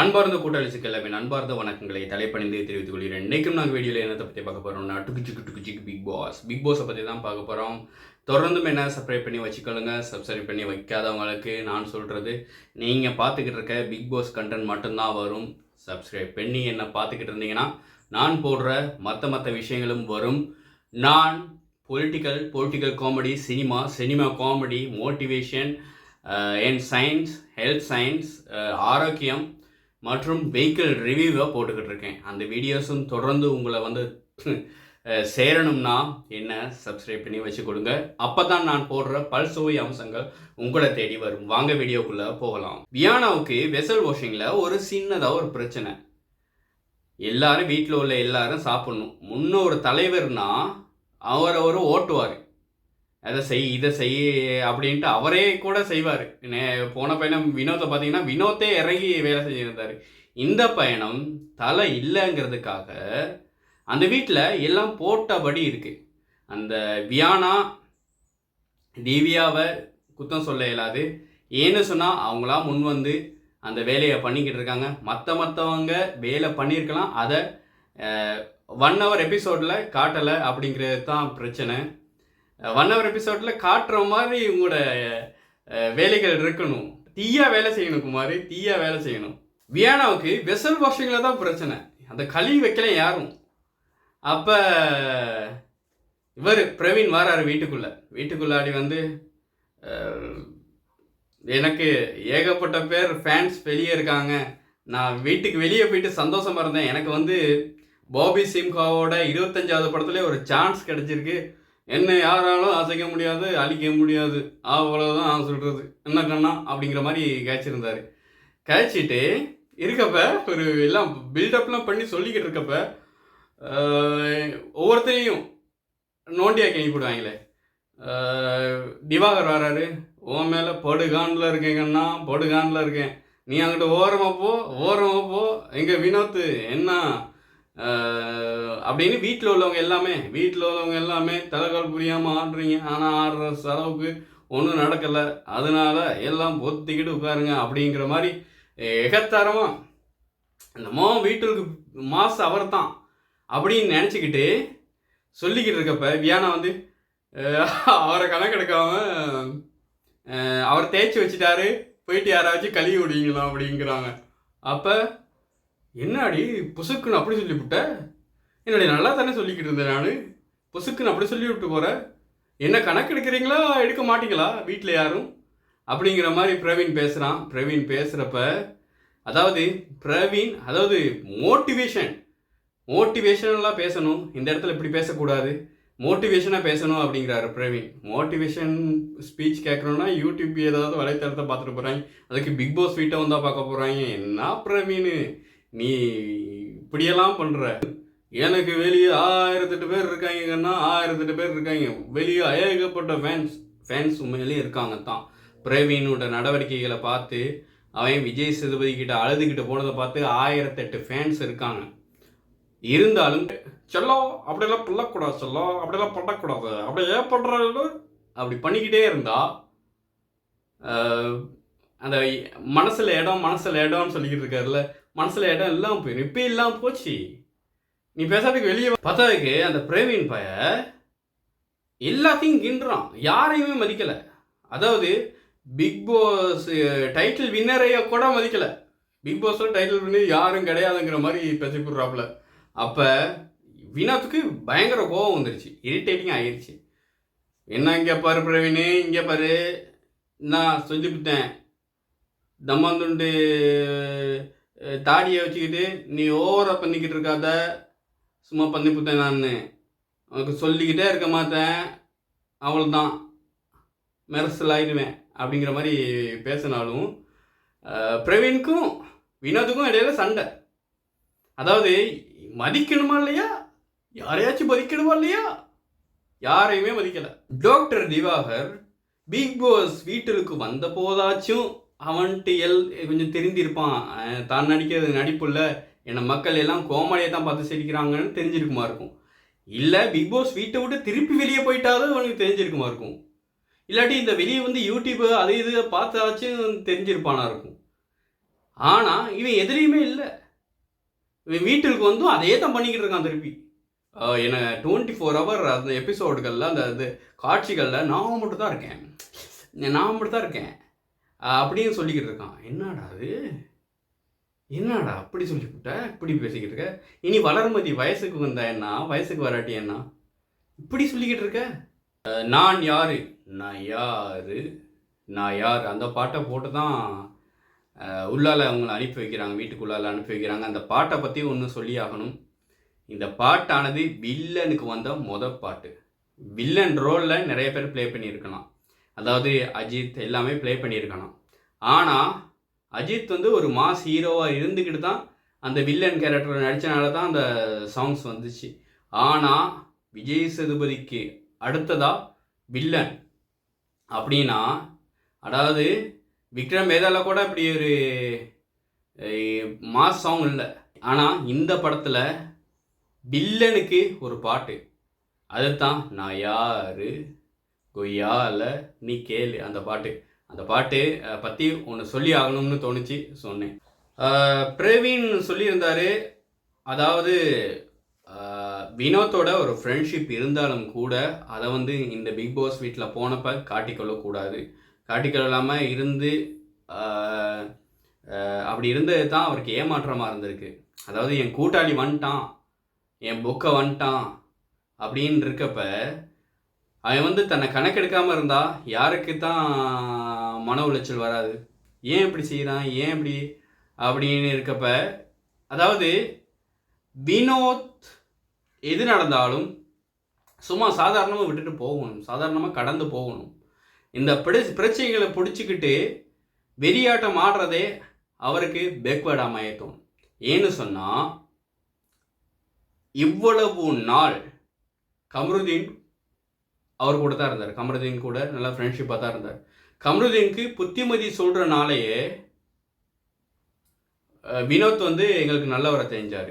அன்பார்ந்த கூட்டாளிச்சுக்கு எல்லாமே அன்பார்ந்த வணக்கங்களை தலைப்பணிந்து தெரிவித்துக் கொள்கிறேன். இன்றைக்கும் நாங்கள் வீடியோவில் என்னத்தை பற்றி பார்க்க போகிறோம்னா டுக்கு சிக்கு டுக்கு சிக்கு பிக் பாஸ். பிக் பாஸை பற்றி தான் பார்க்க போகிறோம் தொடர்ந்தும் என்ன சப்ஸ்கிரைப் பண்ணி வச்சுக்கொள்ளுங்க சப்ஸ்கிரைப் பண்ணி வைக்காதவங்களுக்கு நான் சொல்கிறது நீங்கள் பார்த்துக்கிட்டு இருக்க பிக் பாஸ் கண்டென்ட் மட்டும்தான் வரும். சப்ஸ்கிரைப் பண்ணி என்ன பார்த்துக்கிட்டு இருந்தீங்கன்னா நான் போடுற மற்ற மற்ற விஷயங்களும் வரும். நான் political political comedy cinema cinema comedy motivation and science health science ஆரோக்கியம் மற்றும் வெஹிக்கிள் ரிவ்யூவை போட்டுக்கிட்டு இருக்கேன். அந்த வீடியோஸும் தொடர்ந்து உங்களை வந்து சேரணும்னா என்ன சப்ஸ்கிரைப் பண்ணி வச்சு கொடுங்க. அப்போ தான் நான் போடுற பல்சுவை அம்சங்கள் உங்களை தேடி வரும். வாங்க வீடியோக்குள்ளே போகலாம். வியானாவுக்கு வெசல் வாஷிங்கில் ஒரு சின்னதாக ஒரு பிரச்சனை. எல்லாரும் வீட்டில் உள்ள எல்லாரும் சாப்பிடணும். முன்ன ஒரு தலைவர்னா அவர் அவர் ஓட்டுவார். அதை செய் இதை செய் அப்படின்ட்டு அவரே கூட செய்வார். போன பயணம் வினோத்தை பார்த்தீங்கன்னா வினோத்தே இறங்கி வேலை செஞ்சுருந்தார். இந்த பயணம் தலை இல்லைங்கிறதுக்காக அந்த வீட்டில் எல்லாம் போட்டபடி இருக்குது அந்த வியானா திவ்யாவை குத்தம் சொல்ல இயலாது. ஏன்னு சொன்னால் அவங்களா முன் வந்து அந்த வேலையை பண்ணிக்கிட்டு இருக்காங்க. மற்ற மற்றவங்க வேலை பண்ணியிருக்கலாம். அதை ஒன் ஹவர் எபிசோடில் காட்டலை அப்படிங்கிறது தான் பிரச்சனை. ஒன் எபிசோடில் காட்டுற மாதிரி உங்களோட வேலைகள் இருக்கணும். தீயா வேலை செய்யணும் குமாரி. தீயா வேலை செய்யணும். வியானாவுக்கு வெசல் வாஷிங்கில் தான் பிரச்சனை. அந்த கழுவி வைக்கல யாரும். அப்போ இவர் பிரவீன் வராரு வீட்டுக்குள்ளே. வீட்டுக்குள்ளாடி வந்து எனக்கு ஏகப்பட்ட பேர் ஃபேன்ஸ் வெளியே இருக்காங்க. நான் வீட்டுக்கு வெளியே போயிட்டு சந்தோஷமாக இருந்தேன். எனக்கு வந்து பாபி சிம்ஹாவோட இருபத்தஞ்சாவது படத்துலேயே ஒரு சான்ஸ் கிடச்சிருக்கு. என்ன யாராலும் அசைக்க முடியாது அழிக்க முடியாது. அவ்வளோதான் சொல்கிறது என்ன கண்ணா? அப்படிங்கிற மாதிரி கேச்சிருந்தாரு. கேச்சிட்டு இருக்கப்ப ஒரு எல்லாம் பில்டப்லாம் பண்ணி சொல்லிக்கிட்டு இருக்கப்ப ஒவ்வொருத்தரையும் நோண்டியாக கேள்வி போடுவாங்களே. திவாகர் வராரு. உன் மேலே படுகாண்டில் இருக்கேங்கண்ணா படுகாண்டில் இருக்கேன். நீ அங்கிட்ட ஓரமாக போ ஓரமாக போ. எங்கள் வினோத்து என்ன அப்படின்னு வீட்டில் உள்ளவங்க எல்லாமே வீட்டில் உள்ளவங்க எல்லாமே தலைகால் புரியாமல் ஆடுறீங்க. ஆனால் ஆடுற செலவுக்கு ஒன்றும் நடக்கலை. அதனால எல்லாம் பொத்திக்கிட்டு உட்காருங்க அப்படிங்கிற மாதிரி எகத்தாரமாக நம்ம வீட்டுக்கு மாசு அவர் தான் அப்படின்னு நினச்சிக்கிட்டு சொல்லிக்கிட்டு இருக்கப்ப வியானா வந்து அவரை கணக்கெடுக்காம அவர் தேய்ச்சி வச்சுட்டாரு. போயிட்டு யாராச்சும் கழுவி விடுவீங்களா அப்படிங்கிறாங்க. அப்போ என்னடி புசுக்குன்னு அப்படி சொல்லிவிட்ட? என்னடி நல்லா தானே சொல்லிக்கிட்டு இருந்தேன் நான்? புசுக்குன்னு அப்படி சொல்லி விட்டு போகிறேன் என்ன கணக்கு எடுக்கிறீங்களா? எடுக்க மாட்டீங்களா? வீட்டில் யாரும்? அப்படிங்கிற மாதிரி பிரவீன் பேசுகிறான் பிரவீன் பேசுகிறப்ப அதாவது பிரவீன் அதாவது மோட்டிவேஷன் மோட்டிவேஷனெல்லாம் பேசணும். இந்த இடத்துல இப்படி பேசக்கூடாது. மோட்டிவேஷனாக பேசணும் அப்படிங்கிறாரு பிரவீன். மோட்டிவேஷன் ஸ்பீச் கேட்குறோன்னா யூடியூப் ஏதாவது வலைத்தளத்தை பார்த்துட்டு போகிறாங்க அதுக்கு பிக் பாஸ் வீட்டை வந்தால் பார்க்க போகிறாங்க என்ன பிரவீன்? நீ இப்படியெல்லாம் பண்ணுற எனக்கு வெளியே ஆயிரத்தெட்டு பேர் இருக்காங்கன்னா ஆயிரத்தெட்டு பேர் இருக்காங்க. வெளியே ஏகப்பட்ட ஃபேன்ஸ் ஃபேன்ஸ் உண்மையிலேயே இருக்காங்க தான் பிரவீனோட நடவடிக்கைகளை பார்த்து அவன் விஜய் சேதுபதி கிட்ட அழுதுகிட்டு போனதை பார்த்து ஆயிரத்தெட்டு ஃபேன்ஸ் இருக்காங்க. இருந்தாலும் செல்லோ அப்படியெல்லாம் பண்ணக்கூடாது செல்லோ அப்படியெல்லாம் பண்ணக்கூடாது. அப்படி ஏன் பண்ணுறாரு அப்படி பண்ணிக்கிட்டே இருந்தா அந்த மனசில் இடம் மனசில் இடம்னு சொல்லிக்கிட்டு இருக்காருல்ல மனசில் இடம் இல்லாமல் போயிடும் இப்போ இல்லாமல் போச்சு. நீ பேசாதுக்கு வெளியே பார்த்ததுக்கு அந்த பிரவீன் பைய எல்லாத்தையும் கிண்டுறான். யாரையுமே மதிக்கலை. அதாவது பிக் பாஸ் டைட்டில் வின்னரைய கூட மதிக்கலை. பிக் பாஸில் டைட்டில் வின்னர் யாரும் கிடையாதுங்கிற மாதிரி பேசி போடுறாப்புல அப்போ வினாத்துக்கு பயங்கர கோபம் வந்துருச்சு. இரிட்டேட்டிங் ஆயிடுச்சு என்ன இங்கே பாரு பிரவீனு? இங்கே பாரு. நான் சொல்லிவிட்டேன் தம்மாந்துண்டு தாடியை வச்சுக்கிட்டு நீ ஓவராக பண்ணிக்கிட்டு இருக்காத. சும்மா பண்ணி புத்தேன் நான். உனக்கு சொல்லிக்கிட்டே இருக்க மாட்டேன். அவ்வளோதான் மெரசல் ஆயிடுவேன். அப்படிங்கிற மாதிரி பேசினாலும் பிரவீனுக்கும் வினோதுக்கும் இடையில சண்டை. அதாவது மதிக்கணுமா இல்லையா? யாரையாச்சும் மதிக்கணுமா இல்லையா? யாரையுமே மதிக்கலை. டாக்டர் திவாகர் பிக் பாஸ் வீட்டிற்கு வந்த போதாச்சும் அவன்ட்டு எல் கொஞ்சம் தெரிந்திருப்பான் தான் நடிக்கிறது நடிப்புல என்னை மக்கள் எல்லாம் கோமாளியை தான் பார்த்து சிரிக்கிறாங்கன்னு தெரிஞ்சிருக்குமா இருக்கும். இல்லை பிக் பாஸ் வீட்டை விட்டு திருப்பி வெளியே போயிட்டாலும் அவனுக்கு தெரிஞ்சிருக்குமா இருக்கும். இல்லாட்டி இந்த வெளியே வந்து யூடியூப் அது இது பார்த்தாச்சும் தெரிஞ்சிருப்பானா இருக்கும். ஆனால் இவன் எதுலேயுமே இல்லை. இவன் வீட்டுக்கு வந்தும் அதே தான் பண்ணிக்கிட்டு இருக்கான் திருப்பி. என்னை டுவெண்ட்டி ஃபோர் ஹவர் அந்த எபிசோடுகளில் அந்த இது காட்சிகளில் நான் மட்டும் தான் இருக்கேன். நான் மட்டும் தான் இருக்கேன். அப்படின்னு சொல்லிக்கிட்டு இருக்கான். என்னடா அது? என்னடா அப்படி சொல்லிவிட்ட இப்படி பேசிக்கிட்டு இருக்க? இனி வளர்மதி வயசுக்கு வந்தா என்ன? வயசுக்கு வராட்டி என்ன? இப்படி சொல்லிக்கிட்டு இருக்க. நான் யாரு? நான் யாரு? நான் யார்? அந்த பாட்டை போட்டு தான் உள்ளால அவங்கள அனுப்பி வைக்கிறாங்க. வீட்டுக்குள்ளால அனுப்பி வைக்கிறாங்க. அந்த பாட்டை பற்றி ஒன்று சொல்லி ஆகணும் இந்த பாட்டானது வில்லனுக்கு வந்த முத பாட்டு. வில்லன் ரோலில் நிறைய பேர் ப்ளே பண்ணியிருக்கலாம். அதாவது அஜித் எல்லாமே ப்ளே பண்ணியிருக்கானா ஆனால் அஜித் வந்து ஒரு மாஸ் ஹீரோவாக இருந்துக்கிட்டு தான் அந்த வில்லன் கேரக்டர் நடித்தனால தான் அந்த சாங்ஸ் வந்துச்சு. ஆனால் விஜய் சேதுபதிக்கு அடுத்ததா வில்லன் அப்படின்னா அதாவது விக்ரம் வேதால கூட இப்படி ஒரு மாஸ் சாங் இல்லை. ஆனால் இந்த படத்தில் வில்லனுக்கு ஒரு பாட்டு. அதுதான் நான் யாரு? கொய்யால நீ கேளு அந்த பாட்டு. அந்த பாட்டு பற்றி ஒன்று சொல்லி ஆகணும்னு தோணுச்சு சொன்னேன். பிரவீன் சொல்லியிருந்தார் அதாவது வினோத்தோட ஒரு ஃப்ரெண்ட்ஷிப் இருந்தாலும் கூட அதை வந்து இந்த பிக் பாஸ் வீட்டில் போனப்போ காட்டிக்கொள்ளக்கூடாது. காட்டிக்கொள்ளாமல் இருந்து அப்படி இருந்தது தான் அவருக்கு ஏமாற்றமாக இருந்திருக்கு. அதாவது என் கூட்டாளி வந்துட்டான் என் புக்கை வந்துட்டான் அப்படின்னு இருக்கப்போ அவன் வந்து தன்னை கணக்கெடுக்காமல் இருந்தால் யாருக்கு தான் மன உளைச்சல் வராது. ஏன் இப்படி செய்கிறான் ஏன் இப்படி அப்படின்னு இருக்கப்ப அதாவது வினோத் எது நடந்தாலும் சும்மா சாதாரணமாக விட்டுட்டு போகணும். சாதாரணமாக கடந்து போகணும். இந்த பிடி பிரச்சனைகளை பிடிச்சிக்கிட்டு வெறியாட்டம் ஆடுறதே அவருக்கு பேக்வேர்டாக அமையத்தோம் ஏன்னு சொன்னால் இவ்வளவு நாள் கமருதீன் அவர் கூட தான் இருந்தார். கமருதீன் கூட நல்லா ஃப்ரெண்ட்ஷிப்பாக தான் இருந்தார். கமருதீனுக்கு புத்திமதி சொல்கிறனாலேயே வினோத் வந்து எங்களுக்கு நல்லவரை தெரிஞ்சார்.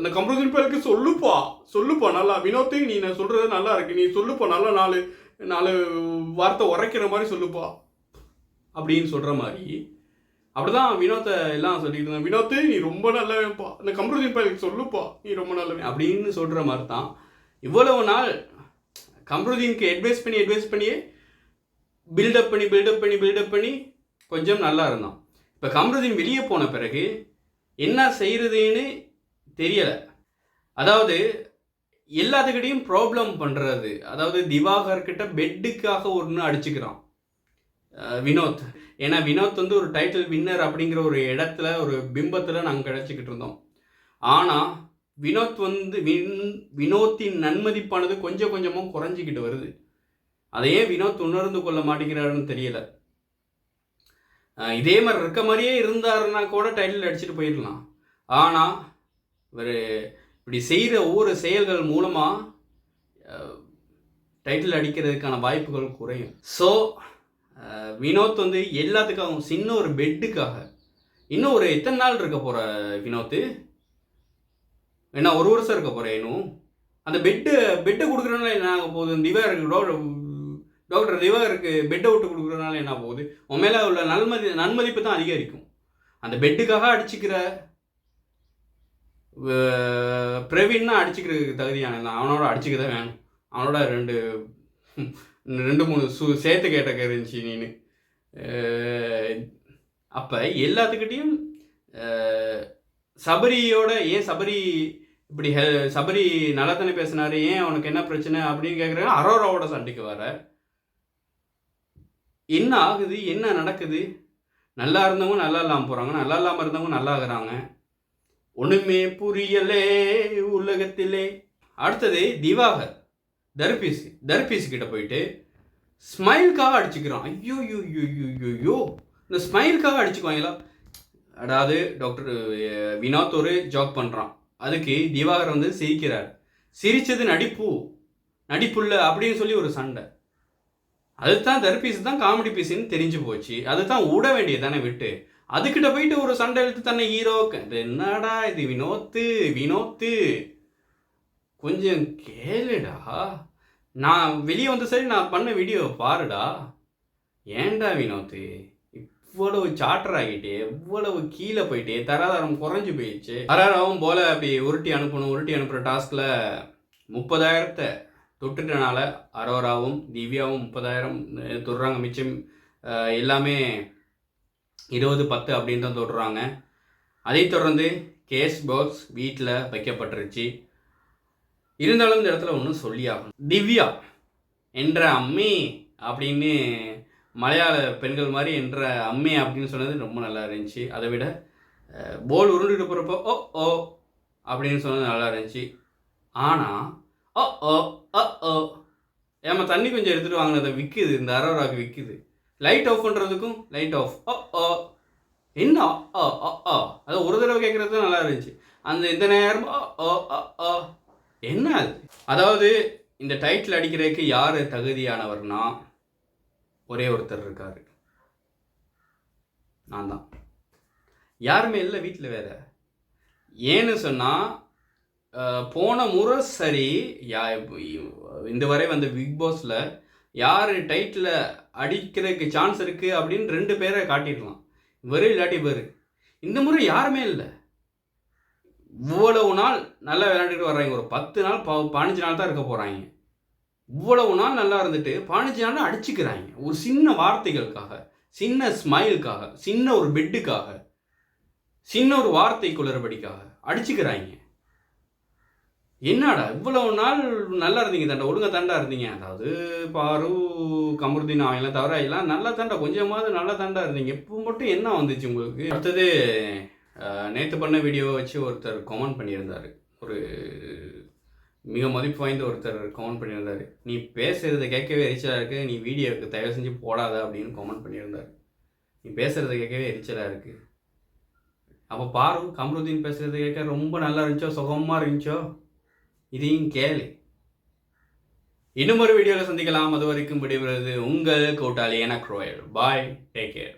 இந்த கமருதீன் பேருக்கு சொல்லுப்பா சொல்லுப்பா நல்லா வினோத்தையும் நீ நான் சொல்கிறது நல்லா இருக்கு நீ சொல்லுப்பா நல்லா நாலு நாலு வார்த்தை உரைக்கிற மாதிரி சொல்லுப்பா அப்படின்னு சொல்கிற மாதிரி. அப்படிதான் வினோத்தை எல்லாம் சொல்லிட்டு இருந்தாங்க. வினோத்து நீ ரொம்ப நல்லவன்ப்பா. இந்த கமருதீன் பேருக்கு சொல்லுப்பா நீ ரொம்ப நல்லவன். அப்படின்னு சொல்கிற மாதிரி தான் இவ்வளவு நாள் கம்ருதீனுக்கு அட்வைஸ் பண்ணி அட்வைஸ் பண்ணியே பில்டப் பண்ணி பில்டப் பண்ணி பில்டப் பண்ணி கொஞ்சம் நல்லா இருந்தான். இப்போ கம்ருதீன் வெளியே போன பிறகு என்ன செய்கிறதுன்னு தெரியலை. அதாவது எல்லாத்துக்கிட்டையும் ப்ராப்ளம் பண்ணுறது அதாவது திவாகர்கிட்ட பெட்டுக்காக ஒன்று அடிச்சுக்கிறான். வினோத். ஏன்னா வினோத் வந்து ஒரு டைட்டில் வின்னர் அப்படிங்கிற ஒரு இடத்துல ஒரு பிம்பத்தில் நாங்கள் கிடச்சிக்கிட்டு இருந்தோம். ஆனால் வினோத் வந்து வின் வினோத்தின் நன்மதிப்பானது கொஞ்சம் கொஞ்சமாக குறைஞ்சிக்கிட்டு வருது. அதையே வினோத் உணர்ந்து கொள்ள மாட்டேங்கிறாருன்னு தெரியல. இதே மாதிரி இருக்க மாதிரியே இருந்தாருன்னா கூட டைட்டில் அடிச்சுட்டு போயிடலாம். ஆனால் இவர் இப்படி செய்கிற ஒவ்வொரு செயல்கள் மூலமாக டைட்டில் அடிக்கிறதுக்கான வாய்ப்புகள் குறையும். ஸோ வினோத் வந்து எல்லாத்துக்காகவும் சின்ன ஒரு பெட்டுக்காக இன்னும் ஒரு எத்தனை நாள் இருக்க போகிற வினோத்து? என்ன ஒரு வருஷம் இருக்க போகிறேன் இன்னும். அந்த பெட்டு பெட்டை கொடுக்குறதுனால என்ன ஆக போகுது? திவாகருக்கு டாக்டர் டாக்டர் திவாகருக்கு பெட்டை விட்டு கொடுக்குறதுனால என்ன போகுது? உன் மேலே உள்ள நன்மதி நன்மதிப்பு தான் அதிகரிக்கும். அந்த பெட்டுக்காக அடிச்சுக்கிற பிரவீன்னா அடிச்சுக்கிறதுக்கு தகுதியான அவனோட அடிச்சுக்க தான் வேணும். அவனோட ரெண்டு ரெண்டு மூணு சு சேர்த்து கேட்ட இருந்துச்சு நீனு. அப்போ எல்லாத்துக்கிட்டேயும் சபரியோட ஏன் சபரி இப்படி ஹெ சபரி நல்லா பேசினாரு ஏன் அவனுக்கு என்ன பிரச்சனை அப்படின்னு கேட்குறாங்க அரோராவோட சண்டைக்கு வர. என்ன ஆகுது? என்ன நடக்குது? நல்லா இருந்தவங்க நல்லா இல்லாமல் போகிறாங்க நல்லா இல்லாமல் இருந்தவங்க நல்லா ஆகுறாங்க. ஒன்றுமே புரியலே உலகத்திலே. அடுத்தது திவாகர். தர்பீஸ் தர்பீஸ் கிட்ட போயிட்டு ஸ்மைலுக்காக அடிச்சுக்கிறான். ஐயோ ஐயோ ஐயோ ஐயோ ஐயோ. இந்த ஸ்மைலுக்காக அடிச்சுக்குவாங்களா? அதாவது டாக்டர் வினோத் ஒரு ஜாக் பண்ணுறான் அதுக்கு திவாகர் வந்து சிரிக்கிறார். சிரித்தது நடிப்பு. நடிப்புள்ள அப்படின்னு சொல்லி ஒரு சண்டை. அதுதான் தர்பீஸ் தான் காமெடி பீஸ்ன்னு தெரிஞ்சு போச்சு. அதுதான் விட வேண்டியது தானே விட்டு. அதுக்கிட்ட போயிட்டு ஒரு சண்டை எடுத்து தன்னை ஹீரோ என்னடா இது வினோத்து? வினோத்து? கொஞ்சம் கேளுடா. நான் வெளியே வந்து சரி நான் பண்ண வீடியோ பாருடா. ஏன்டா வினோத்து? இவ்வளவு சாட்டர் ஆகிட்டு இவ்வளவு கீழே போயிட்டு தராதரம் குறைஞ்சு போயிடுச்சு. அராராவும் போல அப்படி உருட்டி அனுப்பணும் உருட்டி அனுப்புகிற டாஸ்கில் முப்பதாயிரத்தை தொட்டுட்டனால அரோராவும் திவ்யாவும் முப்பதாயிரம் தொடுறாங்க. மிச்சம் எல்லாமே இருபது பத்து அப்படின்னு தான் தொடுறாங்க. அதைத் தொடர்ந்து கேஸ் பாக்ஸ் வீட்டில் வைக்கப்பட்டுருச்சு. இருந்தாலும் இந்த இடத்துல ஒன்றும் சொல்லியாகணும். திவ்யா என்ற அம்மி? அப்படின்னு மலையாள பெண்கள் மாதிரி என்ற அம்மே அப்படின்னு சொன்னது ரொம்ப நல்லா இருந்துச்சு. அதை விட போல் உருண்டுட்டு போகிறப்போ ஓ ஓ அப்படின்னு சொன்னது நல்லா இருந்துச்சு. ஆனால் ஓ ஓ ஓ ஓ ஏமா தண்ணி கொஞ்சம் எடுத்துகிட்டு வாங்கினதை விற்குது இந்த அரோராக்கு விற்குது லைட் ஆஃப் பண்ணுறதுக்கும் லைட் ஆஃப் ஓ ஓ என்ன ஓ ஓ ஓ அது ஒரு தடவை கேட்குறது நல்லா இருந்துச்சு. அந்த இந்த நேரம் ஓ ஓ ஓ ஓ என்ன அது? அதாவது இந்த டைட்டில் அடிக்கிறதுக்கு யார் தகுதியானவர்னா ஒரே ஒருத்தர் இருக்கார். நான் தான் யாருமே இல்லை வீட்டில் வேற. ஏன்னு சொன்னால் போன முறை சரி யா இந்த வரை வந்த பிக் பாஸில் யார் டைட்டில் அடிக்கிறதுக்கு சான்ஸ் இருக்குது அப்படின்னு ரெண்டு பேரை காட்டிடலாம். இவரு இல்லாட்டி இவர். இந்த முறை யாருமே இல்லை. இவ்வளவு நாள் நல்லா விளையாண்டுட்டு வர்றாங்க. ஒரு பத்து நாள் ப பதினஞ்சு நாள் தான் இருக்க போகிறாங்க இவ்வளவு நாள் நல்லா இருந்துட்டு பதினஞ்சு நாள் அடிச்சுக்கிறாங்க. ஒரு சின்ன வார்த்தைகளுக்காக சின்ன ஸ்மைலுக்காக சின்ன ஒரு பெட்டுக்காக சின்ன ஒரு வார்த்தை குளறுபடிக்காக அடிச்சுக்கிறாங்க. என்னடா இவ்வளவு நாள் நல்லா இருந்தீங்க தண்டை ஒழுங்கா தண்டா இருந்தீங்க. அதாவது பாரு கமருதீன் அவங்களாம் தவிர எல்லாம் நல்லா தண்டை கொஞ்சமாவது நல்லா தண்டா இருந்தீங்க. இப்போ மட்டும் என்ன வந்துச்சு உங்களுக்கு? அடுத்தது நேற்று பண்ண வீடியோ வச்சு ஒருத்தர் கமெண்ட் பண்ணியிருந்தார். ஒரு மிக மதிப்பு வாய்ந்த ஒருத்தர் கமெண்ட் பண்ணியிருந்தார். நீ பேசுகிறத கேட்கவே எரிச்சலாக இருக்குது நீ வீடியோவுக்கு தயவு செஞ்சு போடாத அப்படின்னு கமெண்ட் பண்ணியிருந்தார். நீ பேசுகிறத கேட்கவே எரிச்சலாக இருக்குது அப்போ பாரு கமருதீன் பேசுகிறத கேட்க ரொம்ப நல்லா இருந்துச்சோ? சுகமாக இருந்துச்சோ? இதையும் கேளு. இன்னும் ஒரு வீடியோவில் சந்திக்கலாம். அது வரைக்கும் விடைபெறுவது உங்கள் கூட்டாளி எனக் ரோயல். Bye take care